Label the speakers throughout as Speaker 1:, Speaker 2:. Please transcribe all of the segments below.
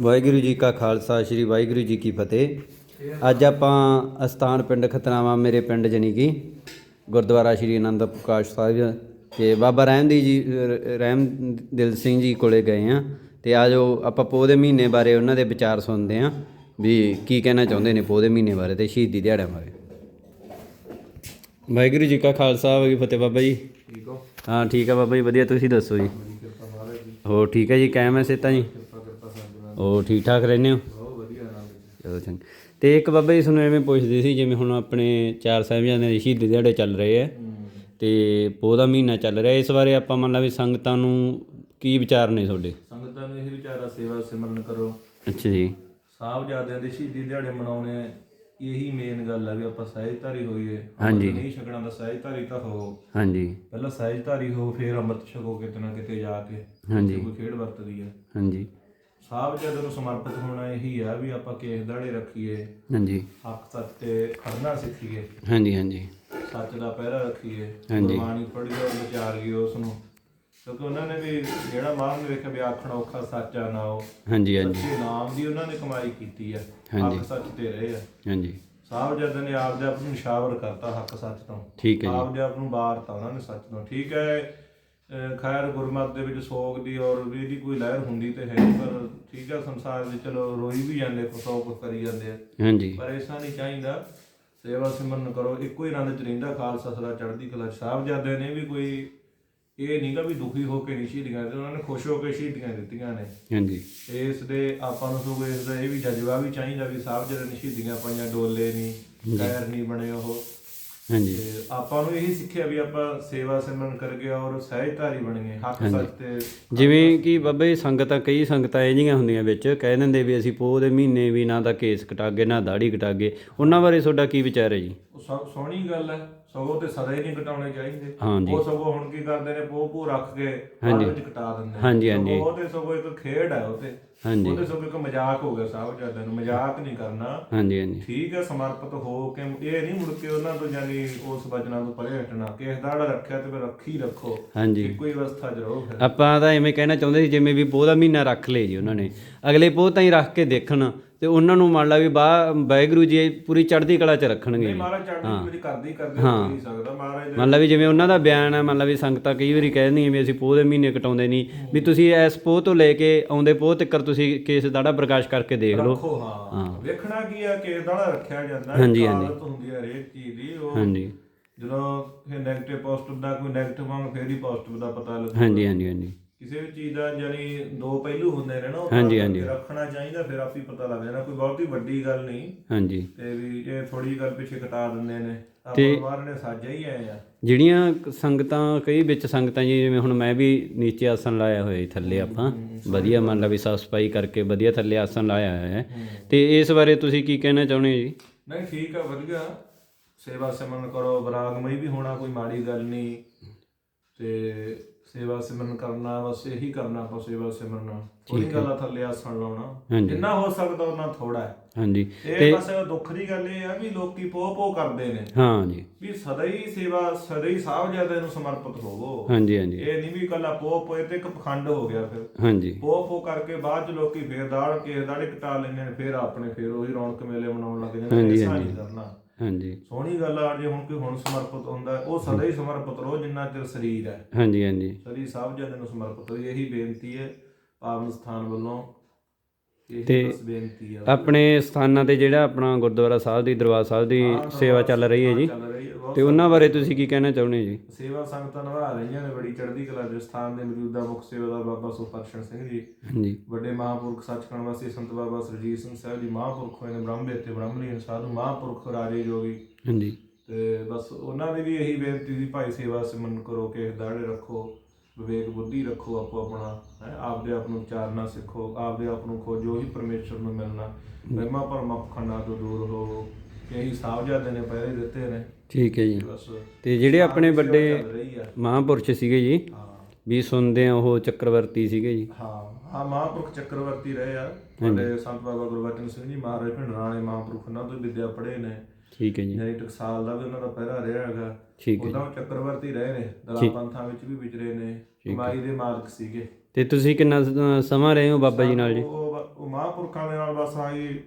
Speaker 1: ਵਾਹਿਗੁਰੂ ਜੀ ਕਾ ਖਾਲਸਾ ਸ੍ਰੀ ਵਾਹਿਗੁਰੂ ਜੀ ਕੀ ਫਤਿਹ। ਅੱਜ ਆਪਾਂ ਅਸਥਾਨ ਪਿੰਡ ਖਤਰਾਵਾ ਮੇਰੇ ਪਿੰਡ ਜਨੀ ਕੀ ਗੁਰਦੁਆਰਾ ਸ੍ਰੀ ਆਨੰਦ ਪ੍ਰਕਾਸ਼ ਸਾਹਿਬ ਤੇ ਬਾਬਾ ਰਹਿਮਦੀ ਜੀ ਰਹਿਮ ਦਿਲ ਸਿੰਘ ਜੀ ਕੋਲੇ ਗਏ ਆ ਤੇ ਆਜੋ ਆਪਾਂ ਪੋਹ ਦੇ ਮਹੀਨੇ ਬਾਰੇ ਉਹਨਾਂ ਦੇ ਵਿਚਾਰ ਸੁਣਦੇ ਆ ਵੀ ਕੀ ਕਹਿਣਾ ਚਾਹੁੰਦੇ ਨੇ ਪੋਹ ਦੇ ਮਹੀਨੇ ਬਾਰੇ ਤੇ ਸ਼ਹੀਦੀ ਦਿਹਾੜਿਆਂ ਬਾਰੇ। ਵਾਹਿਗੁਰੂ ਜੀ ਕਾ ਖਾਲਸਾ ਵਾਹਿਗੁਰੂ ਫਤਿਹ ਬਾਬਾ ਜੀ।
Speaker 2: ਠੀਕ ਹੋ?
Speaker 1: ਹਾਂ ਠੀਕ ਆ ਬਾਬਾ ਜੀ ਵਧੀਆ ਤੁਸੀਂ ਦੱਸੋ ਜੀ। ਹੋਰ ਠੀਕ ਹੈ ਜੀ ਕਾਇਮ ਹੈ ਸੇਤਾ ਜੀ?
Speaker 2: ਨਾਲ
Speaker 1: ਹੋਰ ਠੀਕ ਠਾਕ ਰਹਿੰਦੇ ਹੋ?
Speaker 2: ਬਹੁਤ ਵਧੀਆ ਜੀ
Speaker 1: ਚਲੋ ਚੰਗਾ। ਤੇ ਇੱਕ ਬਾਬਾ ਜੀ ਤੁਹਾਨੂੰ ਐਵੇਂ ਪੁੱਛਦੇ ਸੀ ਜਿਵੇਂ ਹੁਣ ਆਪਣੇ ਚਾਰ ਸਾਹਿਬਜ਼ਾਦਿਆਂ ਦੇ ਸ਼ਹੀਦੀ ਦਿਹਾੜੇ ਚੱਲ ਰਹੇ ਆ ਤੇ ਪੋਹ ਦਾ ਮਹੀਨਾ ਚੱਲ ਰਿਹਾ ਇਸ ਬਾਰੇ ਆਪਾਂ ਮੰਨ ਲਾ ਵੀ ਸੰਗਤਾਂ ਨੂੰ ਕੀ ਵਿਚਾਰ ਨੇ ਤੁਹਾਡੇ?
Speaker 2: ਸੰਗਤਾਂ ਨੂੰ ਇਹ ਵਿਚਾਰਾ ਸੇਵਾ ਸਿਮਰਨ ਕਰੋ।
Speaker 1: ਅੱਛਾ ਜੀ।
Speaker 2: ਸਾਹਿਬਜ਼ਾਦਿਆਂ ਦੇ ਸ਼ਹੀਦੀ ਦਿਹਾੜੇ ਮਨਾਉਣੇ ਇਹੀ ਮੇਨ ਗੱਲ ਹੈ ਵੀ ਆਪਾਂ ਸਹਿਜਧਾਰੀ ਹੋਈਏ।
Speaker 1: ਹਾਂਜੀ।
Speaker 2: ਅੰਮ੍ਰਿਤ ਨਹੀਂ ਛਕਣਾ ਤਾਂ ਸਹਿਜਧਾਰੀ ਤਾਂ ਹੋ।
Speaker 1: ਹਾਂਜੀ।
Speaker 2: ਪਹਿਲਾਂ ਸਹਿਜਧਾਰੀ ਹੋ ਫਿਰ ਅੰਮ੍ਰਿਤ ਛਕੋ ਕਿਤੇ ਨਾ ਕਿਤੇ ਜਾ ਕੇ।
Speaker 1: ਹਾਂਜੀ।
Speaker 2: ਕੋਈ ਖੇਡ ਵਰਤਦੀ ਹੈ
Speaker 1: ਹਾਂਜੀ।
Speaker 2: ਸਾਹਿਬਜ਼ਾਦਿਆਂ ਨੂੰ ਸਮਰਪਿਤ ਹੋਣਾ ਇਹੀ ਆ ਵੀ ਆਪਾਂ ਕੇਸ ਦਾੜੇ ਰੱਖੀਏ
Speaker 1: ਹਾਂਜੀ।
Speaker 2: ਹੱਕ ਸੱਚ ਤੇ ਖੜਨਾ ਸਿੱਖੀਏ।
Speaker 1: ਹਾਂਜੀ ਹਾਂਜੀ।
Speaker 2: ਸੱਚ ਦਾ ਪਹਿਰਾ ਰੱਖੀਏ
Speaker 1: ਹਾਂਜੀ।
Speaker 2: ਗੁਰਬਾਣੀ ਪੜ੍ਹੀਏ ਔਰ ਵਿਚਾਰੀਏ ਉਸ ਨੂੰ ਕਿਉਂਕਿ ਉਹਨਾਂ ਨੇ ਵੀ ਜਿਹੜਾ ਮਾਂ ਨੇ ਵੇਖਿਆ ਵੀ ਆਖਣਾ ਔਖਾ ਸੱਚਾ ਨਾ ਉਹ।
Speaker 1: ਹਾਂਜੀ ਹਾਂਜੀ।
Speaker 2: ਸੱਚੇ ਨਾਮ ਦੀ ਉਹਨਾਂ ਨੇ ਕਮਾਈ ਕੀਤੀ ਹੈ
Speaker 1: ਹਾਂਜੀ।
Speaker 2: ਹੱਕ ਸੱਚ ਤੇ ਰਹੇ ਆ।
Speaker 1: ਹਾਂਜੀ।
Speaker 2: ਸਾਹਿਬਜ਼ਾਦੇ ਨੇ ਆਪ ਦੇ ਆਪ ਨੂੰ ਨਿਸ਼ਾਵਰ ਕਰਤਾ ਹੱਕ ਸੱਚ ਤੋਂ।
Speaker 1: ਠੀਕ ਹੈ ਜੀ।
Speaker 2: ਆਪ ਦੇ ਆਪ ਨੂੰ ਬਾਰਤਾ ਉਹਨਾਂ ਨੇ ਸੱਚ ਤੋਂ। ਠੀਕ ਹੈ। ਖੈਰ ਗੁਰਮਤ ਦੇ ਵਿੱਚ ਸੋਗ ਦੀ ਔਰ ਵੀ ਇਹਦੀ ਕੋਈ ਲਹਿਰ ਹੁੰਦੀ ਤੇ ਹੈ ਪਰ ਠੀਕ ਹੈ ਸੰਸਾਰ ਦੇ ਚਲੋ ਰੋਈ ਵੀ ਜਾਂਦੇ ਸੌ ਕੁਝ ਕਰੀ ਜਾਂਦੇ ਆ।
Speaker 1: ਹਾਂਜੀ।
Speaker 2: ਪਰ ਐਸਾ ਨਹੀਂ ਚਾਹੀਦਾ ਸੇਵਾ ਸਿਮਰਨ ਕਰੋ ਇੱਕੋ ਹੀ ਆਨੰਦ ਚ ਰਹਿੰਦਾ ਖਾਲਸਾ ਸਦਾ ਚੜ੍ਹਦੀ ਕਲਾ। ਸਾਹਿਬਜ਼ਾਦਿਆਂ ਨੇ ਵੀ ਕੋਈ ਇਹ ਨਹੀਂਗਾ ਵੀ ਦੁਖੀ ਹੋ ਕੇ ਨਹੀਂ ਸ਼ਹੀਦੀਆਂ ਦਿੱਤੀਆਂ ਉਹਨਾਂ ਨੇ ਖੁਸ਼ ਹੋ ਕੇ ਸ਼ਹੀਦੀਆਂ ਦਿੱਤੀਆਂ ਨੇ।
Speaker 1: ਹਾਂਜੀ।
Speaker 2: ਇਸ ਦੇ ਆਪਾਂ ਨੂੰ ਸਗੋਂ ਇਸ ਦਾ ਇਹ ਵੀ ਜਜ਼ਬਾ ਵੀ ਚਾਹੀਦਾ ਵੀ ਸਾਹਿਬਜ਼ਾਦਿਆਂ ਨੇ ਸ਼ਹੀਦੀਆਂ ਪਾਈਆਂ ਡੋਲੇ ਨਹੀਂ ਕਾਇਰ ਨਹੀਂ ਬਣੇ ਉਹ।
Speaker 1: ਹਾਂਜੀ।
Speaker 2: ਤੇ ਆਪਾਂ ਨੂੰ ਇਹੀ ਸਿੱਖਿਆ ਵੀ ਆਪਾਂ ਸੇਵਾ ਸਿਮਰਨ ਕਰਕੇ ਔਰ ਸਹਿਜਧਾਰੀ ਬਣੀਏ ਹੱਕ ਸੱਚ ਤੇ
Speaker 1: ਜਿਵੇਂ ਕਿ ਬਾਬਾ ਜੀ ਸੰਗਤਾਂ ਕਈ ਸੰਗਤਾਂ ਇਹ ਜਿਹੀਆਂ ਹੁੰਦੀਆਂ ਵਿੱਚ ਕਹਿ ਦਿੰਦੇ ਵੀ ਅਸੀਂ ਪੋਹ ਦੇ ਮਹੀਨੇ ਵੀ ਨਾ ਤਾਂ ਕੇਸ ਕਟਾਗੇ ਨਾ ਦਾੜੀ ਕਟਾਗੇ। ਉਹਨਾਂ ਬਾਰੇ ਤੁਹਾਡਾ ਕੀ ਵਿਚਾਰ ਹੈ ਜੀ?
Speaker 2: ਉਹ ਸਭ ਸੋਹਣੀ ਗੱਲ ਹੈ ਸਗੋਂ ਤੇ ਸਦਾ ਹੀ ਨਹੀਂ ਕਟਾਉਣੇ ਚਾਹੀਦੇ।
Speaker 1: ਹਾਂਜੀ।
Speaker 2: ਉਹ ਸਗੋਂ ਹੁਣ ਕੀ ਕਰਦੇ ਨੇ ਪੋਹ ਪੂ ਰੱਖ ਕੇ
Speaker 1: ਹਾਂਜੀ।
Speaker 2: ਬਾਅਦ ਵਿੱਚ ਕਟਾ ਦਿੰਦੇ ਨੇ।
Speaker 1: ਹਾਂਜੀ, ਹਾਂਜੀ।
Speaker 2: ਸਗੋਂ ਉਹ ਤੇ ਸਗੋਂ ਇੱਕ ਖੇਡ ਹੈ ਉਹ ਤੇ।
Speaker 1: ਹਾਂਜੀ।
Speaker 2: ਉਹਦੇ ਸਗੋਂ ਇੱਕ ਮਜ਼ਾਕ ਹੋ ਗਿਆ ਸਾਹਿਬਜ਼ਾਦਿਆਂ ਨੂੰ ਮਜ਼ਾਕ ਨਹੀਂ ਕਰਨਾ।
Speaker 1: ਹਾਂਜੀ ਹਾਂਜੀ।
Speaker 2: ਠੀਕ ਹੈ ਸਮਰਪਿਤ ਹੋ ਕੇ ਇਹ ਨਹੀਂ ਮੁੜ ਕੇ ਉਹਨਾਂ ਤੋਂ ਜਾਨੀ ਉਸ ਵਚਨਾਂ ਤੋਂ ਪਰੇ ਹਟਣਾ। ਕਿਸ ਦਾ ਜਿਹੜਾ ਰੱਖਿਆ ਤੇ ਫਿਰ ਰੱਖੀ ਰੱਖੋ।
Speaker 1: ਹਾਂਜੀ।
Speaker 2: ਇੱਕੋ ਹੀ ਅਵਸਥਾ 'ਚ ਰਹੋ ਫਿਰ।
Speaker 1: ਆਪਾਂ ਤਾਂ ਐਵੇਂ ਕਹਿਣਾ ਚਾਹੁੰਦੇ ਸੀ ਜਿਵੇਂ ਵੀ ਪੋਹ ਦਾ ਮਹੀਨਾ ਰੱਖ ਲਏ ਜੀ ਉਹਨਾਂ ਨੇ। ਅਗਲੇ ਪੋਹ ਤਾਂ ਹੀ ਰੱਖ ਕੇ ਦੇਖਣ ਤੇ ਉਹਨਾਂ ਨੂੰ ਮੰਨ ਲਾ ਵੀ ਬਾ ਵਾਹਿਗੁਰੂ ਜੀ ਪੂਰੀ ਚੜ੍ਹਦੀ ਕਲਾ 'ਚ ਰੱਖਣਗੇ ਜੀ।
Speaker 2: ਮਹਾਰਾਜ ਚੜ੍ਹਦੀ ਮੇਰੀ ਕਰਦੀ ਕਰਦੇ ਨਹੀਂ ਸਕਦਾ। ਮਹਾਰਾਜ
Speaker 1: ਮੰਨ ਲਾ ਵੀ ਜਿਵੇਂ ਉਹਨਾਂ ਦਾ ਬਿਆਨ ਹੈ ਮੰਨ ਲਾ ਵੀ ਸੰਗਤਾਂ ਕਈ ਵਾਰੀ ਕਹਿ ਦਿੰਦੀਆਂ ਵੀ ਅਸੀਂ ਪੋਹ ਦੇ ਮਹੀਨੇ ਕਟਾਉਂਦੇ ਨਹੀਂ। ਵੀ ਤੁਸੀਂ ਇਸ ਪੋਹ ਤੋਂ ਲੈ ਕੇ ਆਉਂਦੇ ਪੋਹ ਤੱਕ ਤੁਸੀਂ ਕੇਸ ਦਾੜਾ ਪ੍ਰਕਾਸ਼ ਕਰਕੇ ਦੇਖ ਲਓ।
Speaker 2: ਰੱਖੋ ਹਾਂ। ਵੇਖਣਾ ਕੀ ਆ ਕਿ ਦਾ ਰੱਖਿਆ ਜਾਂਦਾ
Speaker 1: ਹਾਂਜੀ,
Speaker 2: ਹੈ ਆਦਤ ਹੁੰਦੀ ਹੈ ਹਰੇਕ ਚੀਜ਼ ਦੀ ਉਹ
Speaker 1: ਹਾਂਜੀ।
Speaker 2: ਜਦੋਂ ਫਿਰ 네ਗੇਟਿਵ ਪੋਜ਼ਿਟਿਵ ਦਾ ਕੋਈ 네ਗੇਟਿਵ ਵਾਂਗ ਫਿਰ ਹੀ ਪੋਜ਼ਿਟਿਵ ਦਾ ਪਤਾ ਲੱਗੂ
Speaker 1: ਹਾਂਜੀ ਹਾਂਜੀ ਹਾਂਜੀ।
Speaker 2: ਕਿਸੇ ਵੀ ਚੀਜ਼ ਦਾ ਜਾਨੀ ਦੋ ਪਹਿਲੂ ਹੁੰਦੇ ਨੇ ਨਾ ਉਹ
Speaker 1: ਹਾਂਜੀ, ਹਾਂਜੀ।
Speaker 2: ਰੱਖਣਾ ਚਾਹੀਦਾ ਫਿਰ ਆਪੇ ਪਤਾ ਲੱਗ ਜਾਣਾ ਕੋਈ ਬਹੁਤੀ ਵੱਡੀ ਗੱਲ ਨਹੀਂ।
Speaker 1: ਹਾਂਜੀ।
Speaker 2: ਤੇ ਵੀ ਇਹ ਥੋੜੀ ਗੱਲ ਪਿੱਛੇ ਕਟਾ ਦਿੰਦੇ ਨੇ। ਆਪਾਂ ਬਾਹਰ ਨੇ ਸਾਜਾ ਹੀ ਆਏ ਆ।
Speaker 1: ਜਿਹੜੀਆਂ ਕ- ਸੰਗਤਾਂ ਕਈ ਵਿੱਚ ਸੰਗਤਾਂ ਜੀ ਜਿਵੇਂ ਹੁਣ ਮੈਂ ਵੀ ਨੀਚੇ ਆਸਣ ਲਾਇਆ ਹੋਇਆ ਜੀ ਥੱਲੇ ਆਪਾਂ। ਵਧੀਆ ਮੰਨ ਲਾ ਵੀ ਸਾਫ਼ ਸਫ਼ਾਈ ਕਰਕੇ ਵਧੀਆ ਥੱਲੇ ਆਸਣ ਲਾਇਆ ਹੋਇਆ ਹੈ। ਤੇ ਇਸ ਬਾਰੇ ਤੁਸੀਂ ਕੀ ਕਹਿਣਾ ਚਾਹੁੰਦੇ ਹੋ ਜੀ?
Speaker 2: ਨਹੀਂ ਠੀਕ ਆ ਵਧੀਆ। ਸੇਵਾ ਸਿਮਰਨ ਕਰੋ ਬਰਾਗਮਈ ਵੀ ਹੋਣਾ ਕੋਈ ਮਾੜੀ ਗੱਲ ਨਹੀਂ। ਤੇ ਸੇਵਾ ਸਿਮਰਨ ਕਰਨਾ ਬਸ ਇਹੀ ਕਰਨਾ ਆਪਾਂ ਸੇਵਾ ਸਿਮਰਨ। ਕੋਈ ਗੱਲ ਆ ਥੱਲੇ ਆਸਣ ਲਾਉਣਾ।
Speaker 1: ਹਾਂਜੀ।
Speaker 2: ਜਿੰਨਾ ਹੋ ਸਕਦਾ ਉਹਨਾਂ ਥੋੜਾ ਹੈ।
Speaker 1: ਹਾਂਜੀ।
Speaker 2: ਇਹ ਬਸ ਦੁੱਖ ਦੀ ਗੱਲ ਇਹ ਆ ਵੀ ਲੋਕੀ ਪੋ ਪੋ ਕਰਦੇ ਨੇ।
Speaker 1: ਹਾਂ ਜੀ।
Speaker 2: ਵੀ ਸਦਾ ਹੀ ਸੇਵਾ ਸਦਾ ਹੀ ਸਾਹਿਬਜ਼ਾਦੇ ਨੂੰ ਸਮਰਪਿਤ ਹੋਵੋ।
Speaker 1: ਹਾਂਜੀ ਹਾਂਜੀ।
Speaker 2: ਇਹ ਨਹੀਂ ਵੀ ਕੱਲਾ ਪੋ ਪੋਏ ਤੇ ਇੱਕ ਪਖੰਡ ਹੋ ਗਿਆ ਫਿਰ।
Speaker 1: ਹਾਂਜੀ।
Speaker 2: ਪੋ ਪੋ ਕਰਕੇ ਬਾਅਦ ਚ ਲੋਕੀ ਫੇਰ ਦਾੜ ਕੇ ਦਾੜੇ ਕਟਾ ਲੈਂਦੇ ਨੇ ਫੇਰ ਆਪਣੇ ਫੇਰ ਉਹੀ ਰੌਣਕ ਮੇਲੇ ਮਨਾਉਣ ਲੱਗ ਜਾਂਦੇ ਨੇ ਨਹੀਂ ਕਰਨਾ
Speaker 1: ਹਾਂਜੀ।
Speaker 2: ਸੋਹਣੀ ਗੱਲ ਆ ਜੇ ਹੁਣ ਕੋਈ ਹੁਣ ਸਮਰਪਿਤ ਹੁੰਦਾ ਉਹ ਸਦਾ ਹੀ ਸਮਰਪਿਤ ਰਹੋ ਜਿੰਨਾ ਚਿਰ ਸਰੀਰ ਹੈ।
Speaker 1: ਹਾਂਜੀ ਹਾਂਜੀ।
Speaker 2: ਸਰੀ ਸਾਹਿਬਜ਼ਾਦੇ ਨੂੰ ਸਮਰਪਿਤ ਹੋ ਇਹੀ ਬੇਨਤੀ ਹੈ ਪਾਵਨ ਸਥਾਨ ਵੱਲੋਂ।
Speaker 1: ਤੇ ਆਪਣੇ ਸਥਾਨਾਂ ਤੇ ਜਿਹੜਾ ਆਪਣਾ ਗੁਰਦੁਆਰਾ ਸਾਹਿਬ ਦੀ ਦਰਬਾਰ ਸਾਹਿਬ ਦੀ ਸੇਵਾ ਚੱਲ ਰਹੀ ਹੈ ਜੀ।
Speaker 2: ਬਹੁਤ
Speaker 1: ਤੇ ਉਹਨਾਂ ਬਾਰੇ ਤੁਸੀਂ ਕੀ ਕਹਿਣਾ ਚਾਹੁੰਦੇ ਹੋ ਜੀ
Speaker 2: ਸੇਵਾ ਸੰਗਤਾਂ ਨਿਭਾ ਰਹੀਆਂ ਨੇ ਬੜੀ ਚੜ੍ਹਦੀ ਕਲਾ ਦੇ ਸਥਾਨ ਦੇ ਮੌਜੂਦਾ ਮੁੱਖ ਸੇਵਾਦਾਰ ਬਾਬਾ ਸੁਖਦਰਸ਼ਨ ਸਿੰਘ ਜੀ।
Speaker 1: ਹਾਂਜੀ।
Speaker 2: ਵੱਡੇ ਮਹਾਂਪੁਰਖ ਸੱਚਖੰਡ ਵਾਸੀ ਸੰਤ ਬਾਬਾ ਸਰਜੀਤ ਸਿੰਘ ਸਾਹਿਬ ਜੀ ਮਹਾਂਪੁਰਖ ਹੋਏ ਨੇ ਬ੍ਰਹਮ ਤੇ ਬ੍ਰਹਮਲੀਨ ਸਾਧੂ ਮਹਾਂਪੁਰਖ ਰਾਜੇ ਜੋਗੀ।
Speaker 1: ਹਾਂਜੀ।
Speaker 2: ਤੇ ਬਸ ਉਹਨਾਂ ਦੀ ਵੀ ਇਹੀ ਬੇਨਤੀ ਸੀ ਭਾਈ ਸੇਵਾ ਸਿਮਰਨ ਕਰੋ ਕਿ ਦਾੜੇ ਰੱਖੋ ਵਿਵੇਕ ਬੁੱਧੀ ਰੱਖੋ ਆਪੋ ਆਪਣਾ ਹੈ ਆਪਦੇ ਆਪ ਨੂੰ ਚਾਰਨਾ ਸਿੱਖੋ ਆਪਦੇ ਆਪ ਨੂੰ ਖੋਜੋ ਹੀ ਪਰਮੇਸ਼ਰ ਨੂੰ ਮਿਲਣਾ। ਮਹਿਮਾ ਭਰਮ ਖੰਡਾ ਤੋਂ ਦੂਰ ਹੋਵੋ। ਇਹੀ ਸਾਹਿਬਜ਼ਾਦੇ ਨੇ ਪਹਿਰੇ ਦਿੱਤੇ ਨੇ।
Speaker 1: ਠੀਕ ਹੈ ਜੀ।
Speaker 2: ਬਸ
Speaker 1: ਤੇ ਜਿਹੜੇ ਆਪਣੇ ਵੱਡੇ
Speaker 2: ਚੱਲ ਰਹੀ ਆ।
Speaker 1: ਮਹਾਂਪੁਰਸ਼ ਸੀਗੇ ਜੀ
Speaker 2: ਹਾਂ।
Speaker 1: ਵੀ ਸੁਣਦੇ ਆ ਉਹ ਚੱਕਰਵਰਤੀ ਸੀਗੇ ਜੀ।
Speaker 2: ਹਾਂ ਹਾਂ ਮਹਾਂਪੁਰਖ ਚੱਕਰਵਰਤੀ ਰਹੇ ਆ। ਸਾਡੇ ਸੰਤ ਬਾਬਾ ਗੁਰਬਚਨ ਸਿੰਘ ਜੀ ਮਹਾਰਾਜ ਭਿੰਡਰਾਣੇ ਮਹਾਂਪੁਰਖ ਉਹਨਾਂ ਤੋਂ ਵਿਦਿਆ ਪੜ੍ਹੇ ਨੇ।
Speaker 1: ਠੀਕ ਹੈ ਜੀ।
Speaker 2: ਯਾਨੀ ਟਕਸਾਲ ਦਾ ਵੀ ਉਹਨਾਂ ਦਾ ਪਹਿਰਾ ਰਿਹਾ ਹੈਗਾ।
Speaker 1: ਠੀਕ ਹੈ
Speaker 2: ਉਦਾਂ ਉਹ ਚੱਕਰਵਰਤੀ ਰਹੇ ਨੇ ਦਲਾ ਪੰਥਾਂ ਵਿੱਚ ਵੀ ਵਿਚਰੇ ਨੇ ਕਮਾਈ ਦੇ ਮਾਲਕ ਸੀਗੇ।
Speaker 1: ਤੇ ਤੁਸੀਂ ਕਿੰਨਾ ਸ- ਸਮਾਂ ਰਹੇ ਹੋ ਬਾਬਾ ਜੀ ਨਾਲ ਜੀ?
Speaker 2: ਉਹ ਉਹ ਮਹਾਂਪੁਰਖਾਂ ਦੇ ਨਾਲ ਬਸ ਆਹੀ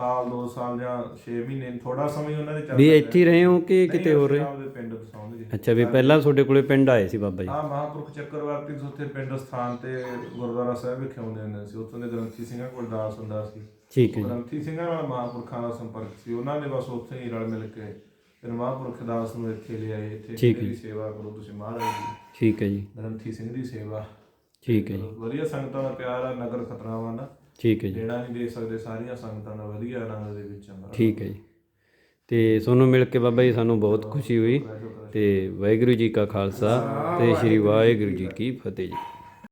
Speaker 2: ਸਾਲ ਦੋ ਸਾਲ ਜਾਂ 6 ਮਹੀਨੇ ਥੋੜਾ ਸਮਾਂ ਹੀ ਉਹਨਾਂ ਦੇ ਚੱਲ
Speaker 1: ਵੀ ਇੱਥੇ ਹੀ ਰਹੇ ਹੋ ਕਿ ਕਿਤੇ ਹੋਰ ਰਹੇ?
Speaker 2: ਆਪਦੇ ਪਿੰਡ ਦਸਾਉਂਦੇ ਜੀ
Speaker 1: ਅੱਛਾ ਵੀ ਪਹਿਲਾਂ ਤੁਹਾਡੇ ਕੋਲੇ ਪਿੰਡ ਆਏ ਸੀ ਬਾਬਾ ਜੀ?
Speaker 2: ਹਾਂ ਮਹਾਂਪੁਰਖ ਚੱਕਰਵਰਤੀ ਤੋਂ ਉੱਥੇ ਪਿੰਡ ਸਥਾਨ ਤੇ ਗੁਰਦੁਆਰਾ ਸਾਹਿਬ ਵਿਖੇ ਆਉਂਦੇ ਹੁੰਦੇ ਸੀ। ਉੱਥੋਂ ਦੇ ਗ੍ਰੰਥੀ ਸਿੰਘਾਂ ਕੋਲ ਦਾਸ ਹੁੰਦਾ ਸੀ।
Speaker 1: ਠੀਕ ਹੈ ਜੀ।
Speaker 2: ਗ੍ਰੰਥੀ ਸਿੰਘਾਂ ਨਾਲ ਮਹਾਂਪੁਰਖਾਂ ਦਾ ਸੰਪਰਕ ਸੀ। ਉਹਨਾਂ ਨੇ ਬਸ ਉੱਥੇ ਹੀ ਰਲ ਮਿਲ ਕੇ ਫਿਰ ਮਹਾਂਪੁਰਖ ਦਾਸ ਨੂੰ ਇੱਥੇ ਲਿਆਏ ਇੱਥੇ ਇਹਦੀ ਸੇਵਾ ਕਰੋ ਤੁਸੀਂ ਮਹਾਰਾਜ ਦੀ?
Speaker 1: ਠੀਕ ਹੈ ਜੀ।
Speaker 2: ਗ੍ਰੰਥੀ ਸਿੰਘ ਦੀ ਸੇਵਾ।
Speaker 1: ਠੀਕ ਹੈ ਜੀ।
Speaker 2: ਵਧੀਆ ਸੰਗਤਾਂ ਦਾ ਪਿਆਰ ਆ ਨਗਰ ਖਤਰਾਵਾਂ ਦਾ।
Speaker 1: ਠੀਕ ਹੈ ਜੀ।
Speaker 2: ਜਿਹੜਾ ਨਹੀਂ ਦੇ ਸਕਦੇ ਸਾਰੀਆਂ ਸੰਗਤਾਂ ਦਾ ਵਧੀਆ ਆਨੰਦ ਦੇ ਵਿੱਚ ਆ
Speaker 1: ਠੀਕ ਹੈ ਜੀ। ਤੇ ਤੁਹਾਨੂੰ ਮਿਲ ਕੇ ਬਾਬਾ ਜੀ ਸਾਨੂੰ ਬਹੁਤ ਖੁਸ਼ੀ ਹੋਈ। ਤੇ ਵਾਹਿਗੁਰੂ ਜੀ ਕਾ ਖਾਲਸਾ ਤੇ ਸ੍ਰੀ ਵਾਹਿਗੁਰੂ ਜੀ ਕੀ ਫਤਿਹ ਜੀ।